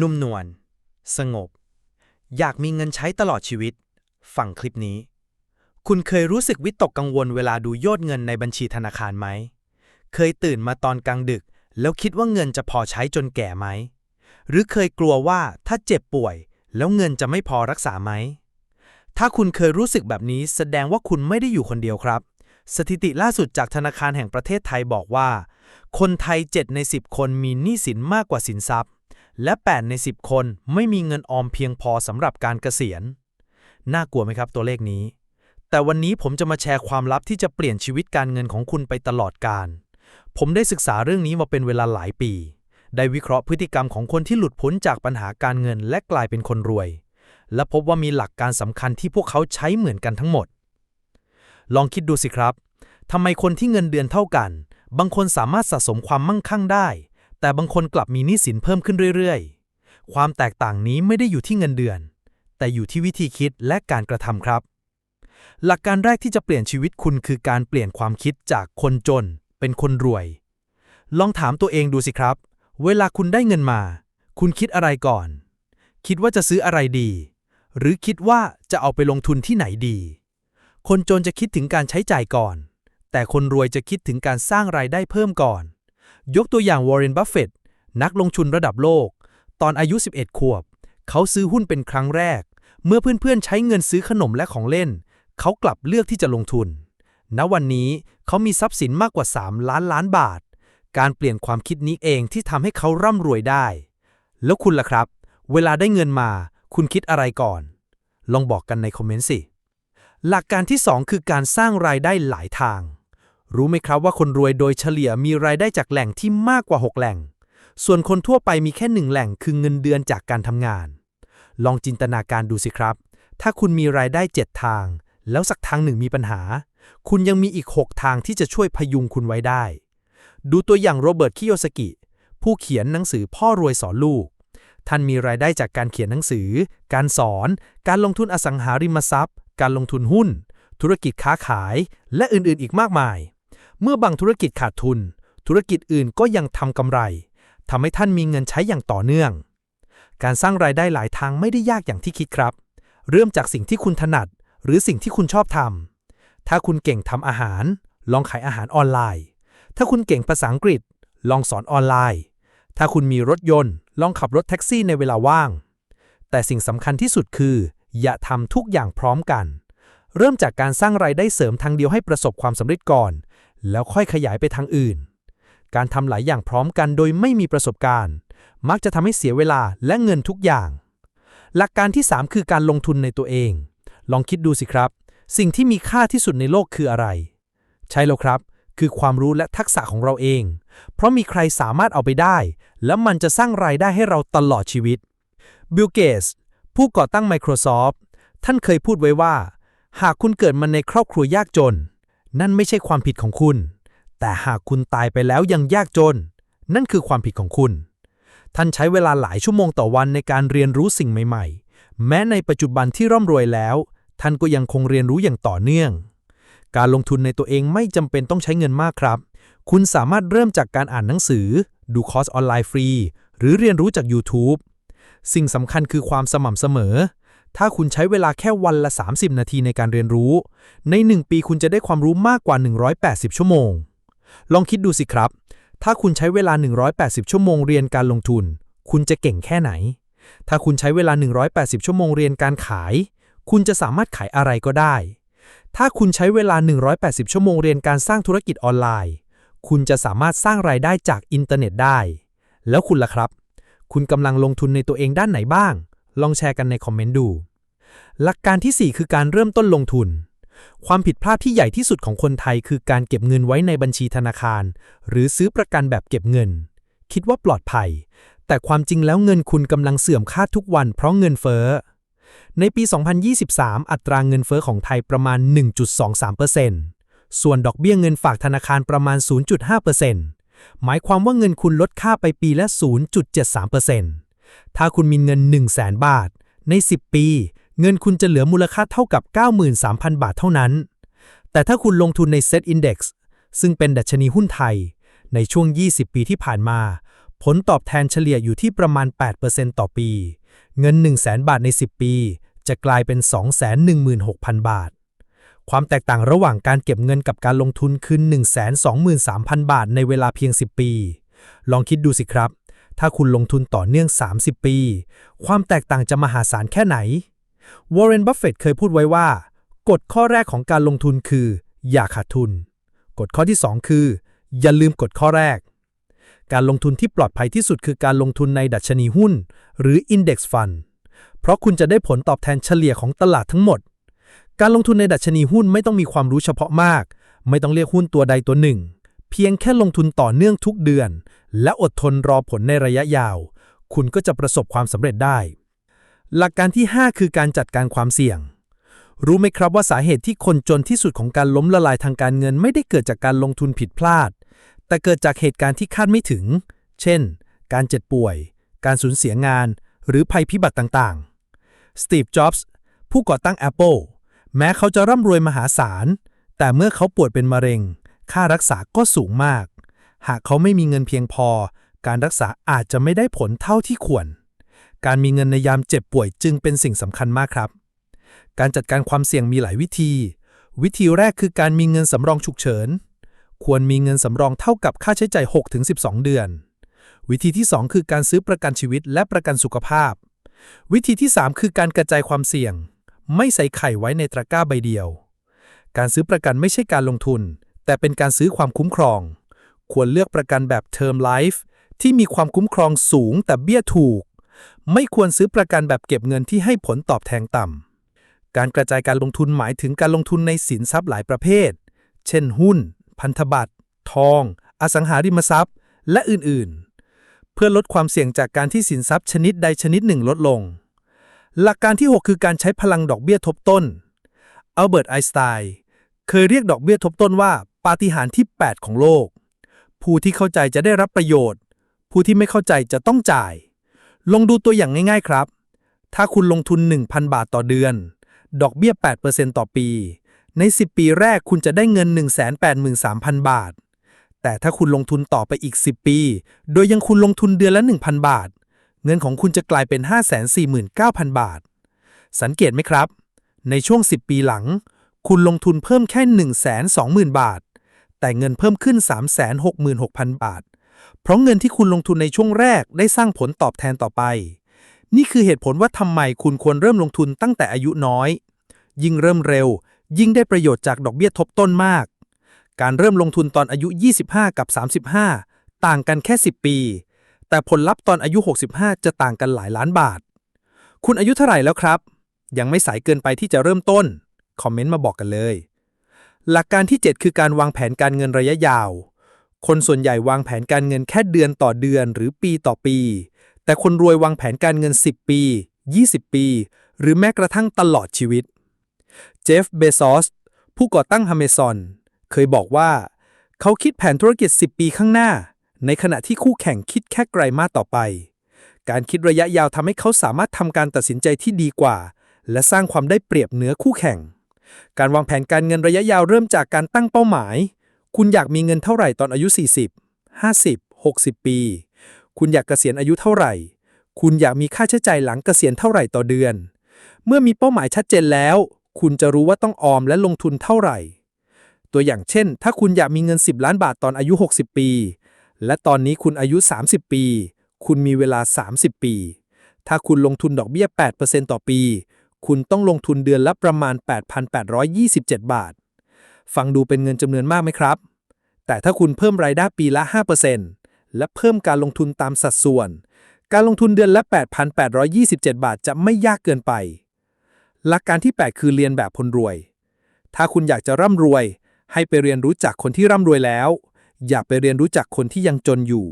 นุ่มนวล สงบ อยากมีเงินใช้ตลอดชีวิต ฟังคลิปนี้ คุณเคยรู้สึกวิตกกังวลเวลาดูยอดเงินในบัญชีธนาคารไหม เคยตื่นมาตอนกลางดึก แล้วคิดว่าเงินจะพอใช้จนแก่ไหม หรือเคยกลัวว่าถ้าเจ็บป่วย แล้วเงินจะไม่พอรักษาไหม ถ้าคุณเคยรู้สึกแบบนี้แสดงว่าคุณไม่ได้อยู่คนเดียวครับ สถิติล่าสุดจากธนาคารแห่งประเทศไทยบอกว่า คนไทย 7 ใน 10 คนมีหนี้สินมากกว่าสินทรัพย์ และ 8 ใน 10 คนไม่มีเงินออมเพียงพอสำหรับการเกษียณ น่ากลัวไหมครับตัวเลขนี้ แต่วันนี้ผมจะมาแชร์ความลับที่จะเปลี่ยนชีวิตการเงินของคุณไปตลอดกาลผมได้ศึกษาเรื่องนี้มาเป็นเวลาหลายปี ได้วิเคราะห์พฤติกรรมของคนที่หลุดพ้นจากปัญหาการเงินและกลายเป็นคนรวย และพบว่ามีหลักการสำคัญที่พวกเขาใช้เหมือนกันทั้งหมด ลองคิดดูสิครับทำไมคนที่เงินเดือนเท่ากัน บางคนสามารถสะสมความมั่งคั่งได้ แต่บางคนกลับมีหนี้สินเพิ่มขึ้นเรื่อยๆ ความแตกต่างนี้ไม่ได้อยู่ที่เงินเดือน แต่อยู่ที่วิธีคิดและการกระทำครับ หลักการแรกที่จะเปลี่ยนชีวิตคุณคือการเปลี่ยนความคิดจากคนจน เป็นคนรวย ลองถามตัวเองดูสิครับ เวลาคุณได้เงินมา คุณคิดอะไรก่อน คิดว่าจะซื้ออะไรดี หรือคิดว่าจะเอาไปลงทุนที่ไหนดี คนจนจะคิดถึงการใช้จ่ายก่อน แต่คนรวยจะคิดถึงการสร้างรายได้เพิ่มก่อน ยกตัวอย่างวอร์เรนบัฟเฟตต์นักลงทุนระดับโลก ตอนอายุ 11 ขวบ เขาซื้อหุ้นเป็นครั้งแรก เมื่อเพื่อนๆใช้เงินซื้อขนมและของเล่น เขากลับเลือกที่จะลงทุน ณวันนี้เขามีทรัพย์สินมากกว่า 3 ล้านล้านบาท การเปลี่ยนความคิดนี้เองที่ทำให้เขาร่ำรวยได้ แล้วคุณล่ะครับ เวลาได้เงินมา คุณคิดอะไรก่อน ลองบอกกันในคอมเมนต์สิ หลักการที่ 2 คือการสร้างรายได้หลายทาง รู้ไหมครับว่าคนรวยโดยเฉลี่ยมีรายได้จากแหล่งที่มากกว่า 6 แหล่ง ส่วนคนทั่วไปมีแค่หนึ่งแหล่งคือเงินเดือนจากการทำงาน ลองจินตนาการดูสิครับ ถ้าคุณมีรายได้ 7 ทาง แล้วสักทางหนึ่งมีปัญหา คุณยังมีอีก 6 ทางที่จะช่วยพยุงคุณไว้ได้ ดูตัวอย่างโรเบิร์ต คิโยสกิ ผู้เขียนหนังสือพ่อรวยสอนลูก ท่านมีรายได้จากการเขียนหนังสือ การสอน การลงทุนอสังหาริมทรัพย์ การลงทุนหุ้น ธุรกิจค้าขาย และอื่นๆ อีกมากมาย เมื่อบางธุรกิจขาดทุน ธุรกิจอื่นก็ยังทำกำไรทำให้ท่านมีเงินใช้อย่างต่อเนื่อง การสร้างรายได้หลายทางไม่ได้ยากอย่างที่คิดครับ เริ่มจากสิ่งที่คุณถนัด หรือสิ่งที่คุณชอบทำ ถ้าคุณเก่งทำอาหาร ลองขายอาหารออนไลน์ ถ้าคุณเก่งภาษาอังกฤษ ลองสอนออนไลน์ ถ้าคุณมีรถยนต์ ลองขับรถแท็กซี่ในเวลาว่าง แต่สิ่งสำคัญที่สุดคือ อย่าทำทุกอย่างพร้อมกัน เริ่มจากการสร้างรายได้เสริมทางเดียวให้ประสบความสำเร็จก่อน แล้วค่อยขยายไปทางอื่น การทำหลายอย่างพร้อมกันโดยไม่มีประสบการณ์ มักจะทำให้เสียเวลาและเงินทุกอย่าง หลักการที่ 3 คือการลงทุนในตัวเอง ลองคิดดูสิครับ สิ่งที่มีค่าที่สุดในโลกคืออะไร ใช่แล้วครับ คือความรู้และทักษะของเราเอง เพราะมีใครสามารถเอาไปได้ และมันจะสร้างรายได้ให้เราตลอดชีวิตบิลเกตส์ผู้ก่อตั้ง Microsoft ท่านเคยพูดไว้ว่า หากคุณเกิดมาในครอบครัวยากจน นั่นไม่ใช่ความผิดของคุณ แต่หากคุณตายไปแล้วยังยากจน นั่นคือความผิดของคุณ ท่านใช้เวลาหลายชั่วโมงต่อวันในการเรียนรู้สิ่งใหม่ ๆ แม้ในปัจจุบันที่ร่ำรวยแล้ว ท่านก็ยังคงเรียนรู้อย่างต่อเนื่อง การลงทุนในตัวเองไม่จำเป็นต้องใช้เงินมากครับ คุณสามารถเริ่มจากการอ่านหนังสือ ดูคอร์สออนไลน์ฟรี หรือเรียนรู้จาก YouTube สิ่งสำคัญคือความสม่ำเสมอ ถ้าคุณใช้เวลาแค่วันละ 30 นาทีในการเรียนรู้ ใน 1 ปีคุณจะได้ความรู้มากกว่า 180 ชั่วโมง ลองคิดดูสิครับ ถ้าคุณใช้เวลา 180 ชั่วโมงเรียนการลงทุน คุณจะเก่งแค่ไหน ถ้าคุณใช้เวลา 180 ชั่วโมงเรียนการขาย คุณจะสามารถขายอะไรก็ได้ ถ้าคุณใช้เวลา 180 ชั่วโมงเรียนการสร้างธุรกิจออนไลน์ คุณจะสามารถสร้างรายได้จากอินเทอร์เน็ตได้ แล้วคุณล่ะครับ คุณกำลังลงทุนในตัวเองด้านไหนบ้าง ลองแชร์กันในคอมเมนต์ดู หลักการที่ 4 คือการเริ่มต้นลงทุน ความผิดพลาดที่ใหญ่ที่สุดของคนไทย คือการเก็บเงินไว้ในบัญชีธนาคาร หรือซื้อประกันแบบเก็บเงิน คิดว่าปลอดภัย แต่ความจริงแล้วเงินคุณกำลังเสื่อมค่าทุกวันเพราะเงินเฟ้อ ในปี 2023 อัตราเงินเฟ้อของไทยประมาณ 1.23%ส่วนดอกเบี้ยเงินฝากธนาคารประมาณ 0.5%หมายความว่าเงินคุณลดค่าไปปีละ 0.73%ถ้าคุณมีเงิน 1 0 0 0 0 0บาท ใน 10 ปี เงินคุณจะเหลือมูลค่าเท่ากับ 93,000 บาทเท่านั้น แต่ถ้าคุณลงทุนใน Set Index ซึ่งเป็นดัชนีหุ้นไทย ในช่วง 20 ปีที่ผ่านมา ผลตอบแทนเฉลี่ยอยู่ที่ประมาณ 8%ต่อปี เงิน 1 0 0 0 0แบาทใน 10 ปี จะกลายเป็น 216,000 บาท ความแตกต่างระหว่างการเก็บเงินกับการลงทุนคือ 123,000 บาทในเวลาเพียง 10 ปี ลองคิดดูสิครับ ถ้าคุณลงทุนต่อเนื่อง 30 ปี ความแตกต่างจะมหาศาลแค่ไหน วอร์เรน บัฟเฟตเคยพูดไว้ว่า กฎข้อแรกของการลงทุนคือ อย่าขาดทุน กฎข้อที่ 2 คือ อย่าลืมกฎข้อแรก การลงทุนที่ปลอดภัยที่สุดคือการลงทุนในดัชนีหุ้น หรือ Index Fund เพราะคุณจะได้ผลตอบแทนเฉลี่ยของตลาดทั้งหมด การลงทุนในดัชนีหุ้นไม่ต้องมีความรู้เฉพาะมาก ไม่ต้องเรียกหุ้นตัวใดตัวหนึ่ง เพียงแค่ลงทุนต่อเนื่องทุกเดือน และอดทนรอผลในระยะยาว คุณก็จะประสบความสำเร็จได้ หลักการที่ 5 คือการจัดการความเสี่ยง รู้ไหมครับว่าสาเหตุที่คนจนที่สุดของการล้มละลายทางการเงินไม่ได้เกิดจากการลงทุนผิดพลาด แต่เกิดจากเหตุการณ์ที่คาดไม่ถึง เช่น การเจ็บป่วย การสูญเสียงาน หรือภัยพิบัติต่างๆ สตีฟ จ็อบส์ ผู้ก่อตั้ง Apple แม้เขาจะร่ำรวยมหาศาล แต่เมื่อเขาป่วยเป็นมะเร็ง ค่ารักษาก็สูงมาก หากเขาไม่มีเงินเพียงพอ การรักษาอาจจะไม่ได้ผลเท่าที่ควร การมีเงินในยามเจ็บป่วยจึงเป็นสิ่งสำคัญมากครับ การจัดการความเสี่ยงมีหลายวิธี วิธีแรกคือการมีเงินสำรองฉุกเฉิน ควรมีเงินสำรองเท่ากับค่าใช้จ่าย 6-12 เดือน วิธีที่ 2 คือการซื้อประกันชีวิตและประกันสุขภาพ วิธีที่ 3 คือการกระจายความเสี่ยง ไม่ใส่ไข่ไว้ในตะกร้าใบเดียว การซื้อประกันไม่ใช่การลงทุน แต่เป็นการซื้อความคุ้มครอง ควรเลือกประกันแบบ Term Life ที่มีความคุ้มครองสูงแต่เบี้ยถูก ไม่ควรซื้อประกันแบบเก็บเงินที่ให้ผลตอบแทนต่ำ การกระจายการลงทุนหมายถึงการลงทุนในสินทรัพย์หลายประเภท เช่น หุ้น พันธบัตร ทอง อสังหาริมทรัพย์ และอื่นๆ เพื่อลดความเสี่ยงจากการที่สินทรัพย์ชนิดใดชนิดหนึ่งลดลง หลักการที่ 6 คือการใช้พลังดอกเบี้ยทบต้น อัลเบิร์ต ไอน์สไตน์เคยเรียกดอกเบี้ยทบต้นว่าปาฏิหาริย์ที่ 8 ของโลก ผู้ที่เข้าใจจะได้รับประโยชน์ ผู้ที่ไม่เข้าใจจะต้องจ่าย ลองดูตัวอย่างง่ายๆครับ ถ้าคุณลงทุน 1,000 บาทต่อเดือน ดอกเบี้ย 8%ต่อปี ใน 10 ปีแรกคุณจะได้เงิน 183,000 บาท แต่ถ้าคุณลงทุนต่อไปอีก 10 ปี โดยยังคุณลงทุนเดือนละ 1,000 บาท เงินของคุณจะกลายเป็น 549,000 บาท สังเกตไหมครับ ในช่วง 10 ปีหลัง คุณลงทุนเพิ่มแค่ 120,000 บาท แต่เงินเพิ่มขึ้น 366,000 บาท เพราะเงินที่คุณลงทุนในช่วงแรกได้สร้างผลตอบแทนต่อไป นี่คือเหตุผลว่าทำไมคุณควรเริ่มลงทุนตั้งแต่อายุน้อย ยิ่งเริ่มเร็ว ยิ่งได้ประโยชน์จากดอกเบี้ยทบต้นมาก การเริ่มลงทุนตอนอายุ 25 กับ 35 ต่างกันแค่ 10 ปี แต่ผลลัพธ์ตอนอายุ 65 จะต่างกันหลายล้านบาท คุณอายุเท่าไหร่แล้วครับ ยังไม่สายเกินไปที่จะเริ่มต้น คอมเมนต์มาบอกกันเลย หลักการที่ 7 คือการวางแผนการเงินระยะยาว คนส่วนใหญ่วางแผนการเงินแค่เดือนต่อเดือนหรือปีต่อปี แต่คนรวยวางแผนการเงิน 10 ปี 20 ปี หรือแม้กระทั่งตลอดชีวิต เจฟเบซอส ผู้ก่อตั้ง Amazon เคยบอกว่า เขาคิดแผนธุรกิจ 10 ปีข้างหน้า ในขณะที่คู่แข่งคิดแค่ไกลมาต่อไป การคิดระยะยาวทำให้เขาสามารถทำการตัดสินใจที่ดีกว่า และสร้างความได้เปรียบเหนือคู่แข่ง การวางแผนการเงินระยะยาวเริ่มจากการตั้งเป้าหมาย คุณอยากมีเงินเท่าไหร่ตอนอายุ 40 50 60 ปี คุณอยากเกษียณอายุเท่าไหร่ คุณอยากมีค่าใช้จ่ายหลังเกษียณเท่าไหร่ต่อเดือน เมื่อมีเป้าหมายชัดเจนแล้ว คุณจะรู้ว่าต้องออมและลงทุนเท่าไหร่ ตัวอย่างเช่น ถ้าคุณอยากมีเงิน 10 ล้านบาทตอนอายุ 60 ปี และตอนนี้คุณอายุ 30 ปี คุณมีเวลา 30 ปี ถ้าคุณลงทุนดอกเบี้ย 8%ต่อปี คุณต้องลงทุนเดือนละประมาณ 8,827 บาท ฟังดูเป็นเงินจำนวนมากไหมครับ แต่ถ้าคุณเพิ่มรายได้ปีละ 5%และเพิ่มการลงทุนตามสัดส่วน การลงทุนเดือนละ 8,827 บาทจะไม่ยากเกินไป หลักการที่ 8 คือเรียนแบบคนรวย ถ้าคุณอยากจะร่ำรวย ให้ไปเรียนรู้จากคนที่ร่ำรวยแล้ว อย่าไปเรียนรู้จากคนที่ยังจนอยู่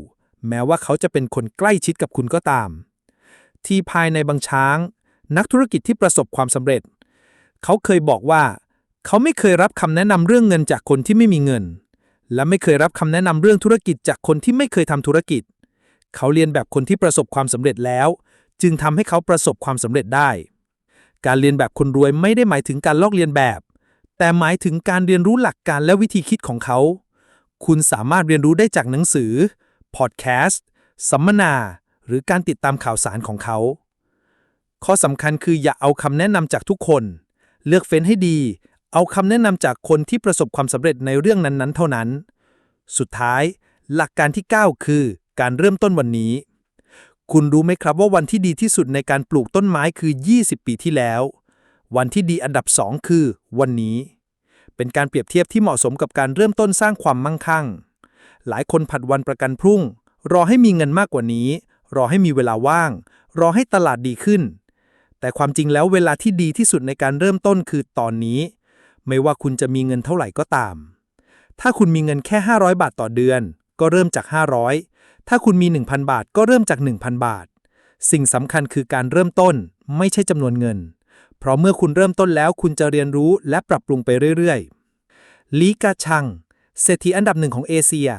แม้ว่าเขาจะเป็นคนใกล้ชิดกับคุณก็ตาม ที่ภายในบางช้าง นักธุรกิจที่ประสบความสำเร็จ เขาเคยบอกว่า เขาไม่เคยรับคำแนะนำเรื่องเงินจากคนที่ไม่มีเงิน และไม่เคยรับคำแนะนำเรื่องธุรกิจจากคนที่ไม่เคยทำธุรกิจ เขาเรียนแบบคนที่ประสบความสำเร็จแล้ว จึงทำให้เขาประสบความสำเร็จได้ การเรียนแบบคนรวยไม่ได้หมายถึงการลอกเลียนแบบ แต่หมายถึงการเรียนรู้หลักการและวิธีคิดของเขา คุณสามารถเรียนรู้ได้จากหนังสือ พอดแคสต์ สัมมนา หรือการติดตามข่าวสารของเขา ข้อสำคัญคืออย่าเอาคำแนะนำจากทุกคน เลือกเฟ้นให้ดี เอาคำแนะนำจากคนที่ประสบความสำเร็จในเรื่องนั้นๆ เท่านั้น สุดท้าย หลักการที่ 9 คือ การเริ่มต้นวันนี้ คุณรู้ไหมครับว่าวันที่ดีที่สุดในการปลูกต้นไม้คือ 20 ปีที่แล้ว วันที่ดีอันดับ 2 คือ วันนี้ เป็นการเปรียบเทียบที่เหมาะสมกับการเริ่มต้นสร้างความมั่งคั่ง หลายคนผัดวันประกันพรุ่ง รอให้มีเงินมากกว่านี้ รอให้มีเวลาว่าง รอให้ตลาดดีขึ้น แต่ความจริงแล้วเวลาที่ดีที่สุดในการเริ่มต้นคือตอนนี้ ไม่ว่าคุณจะมีเงินเท่าไหร่ก็ตาม ถ้าคุณมีเงินแค่ 500 บาทต่อเดือน ก็เริ่มจาก 500 ถ้าคุณมี 1,000 บาทก็เริ่มจาก 1,000 บาท สิ่งสำคัญคือการเริ่มต้นไม่ใช่จำนวนเงิน เพราะเมื่อคุณเริ่มต้นแล้วคุณจะเรียนรู้และปรับปรุงไปเรื่อยๆลีกาชังเศรษฐีอันดับหนึ่งของเอเชีย